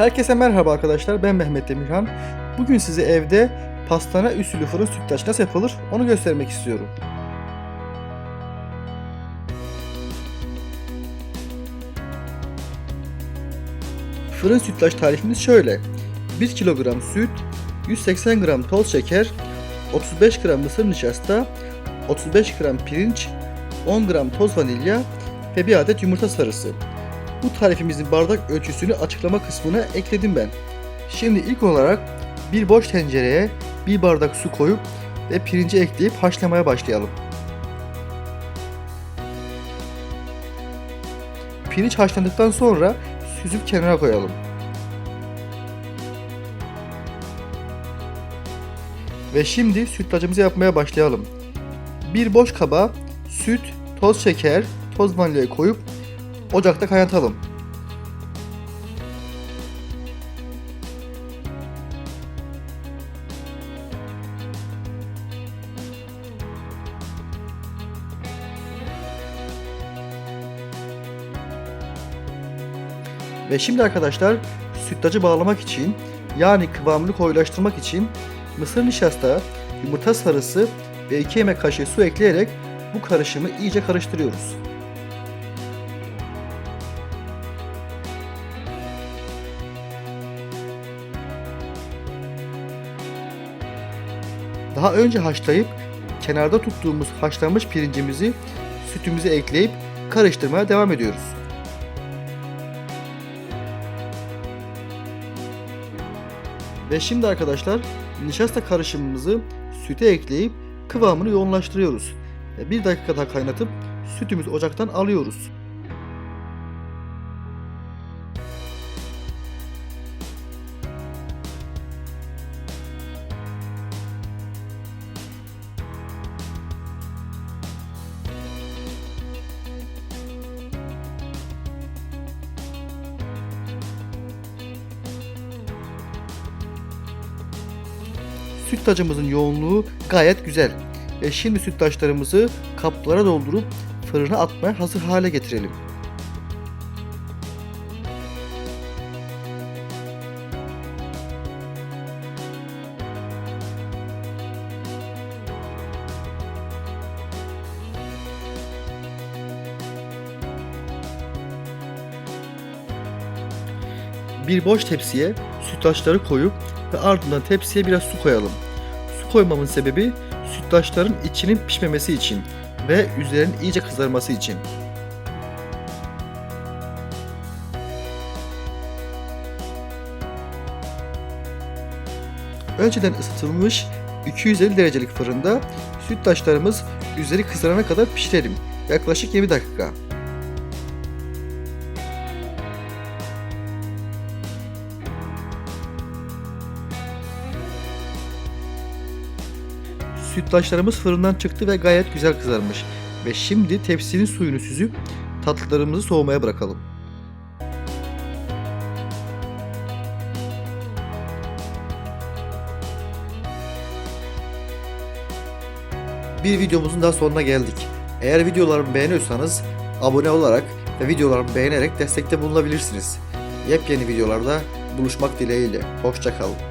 Herkese merhaba arkadaşlar ben Mehmet Demirhan. Bugün size evde pastane usulü fırın sütlaç nasıl yapılır onu göstermek istiyorum. Fırın sütlaç tarifimiz şöyle. 1 kilogram süt, 180 gram toz şeker, 35 gram mısır nişasta, 35 gram pirinç, 10 gram toz vanilya ve bir adet yumurta sarısı. Bu tarifimizin bardak ölçüsünü açıklama kısmına ekledim ben. Şimdi ilk olarak bir boş tencereye bir bardak su koyup ve pirinci ekleyip haşlamaya başlayalım. Pirinç haşlandıktan sonra süzüp kenara koyalım. Ve şimdi sütlacımızı yapmaya başlayalım. Bir boş kaba süt, toz şeker, toz vanilya koyup ocakta kaynatalım. Ve şimdi arkadaşlar sütlacı bağlamak için yani kıvamını koyulaştırmak için mısır nişasta, yumurta sarısı ve 2 yemek kaşığı su ekleyerek bu karışımı iyice karıştırıyoruz. Daha önce haşlayıp kenarda tuttuğumuz haşlanmış pirincimizi sütümüze ekleyip karıştırmaya devam ediyoruz. Ve şimdi arkadaşlar nişasta karışımımızı süte ekleyip kıvamını yoğunlaştırıyoruz. Ve bir dakika daha kaynatıp sütümüzü ocaktan alıyoruz. Sütlacımızın yoğunluğu gayet güzel. Ve şimdi sütlaçlarımızı kaplara doldurup fırına atmaya hazır hale getirelim. Bir boş tepsiye sütlaçları koyup ve ardından tepsiye biraz su koyalım. Su koymamın sebebi sütlaçların içinin pişmemesi için ve üzerinin iyice kızarması için. Önceden ısıtılmış 250 derecelik fırında sütlaçlarımız üzeri kızarana kadar pişirelim. Yaklaşık 20 dakika. Sütlaçlarımız fırından çıktı ve gayet güzel kızarmış. Ve şimdi tepsinin suyunu süzüp tatlılarımızı soğumaya bırakalım. Bir videomuzun daha sonuna geldik. Eğer videolarımı beğeniyorsanız abone olarak ve videolarımı beğenerek destekte bulunabilirsiniz. Yepyeni videolarda buluşmak dileğiyle. Hoşçakalın.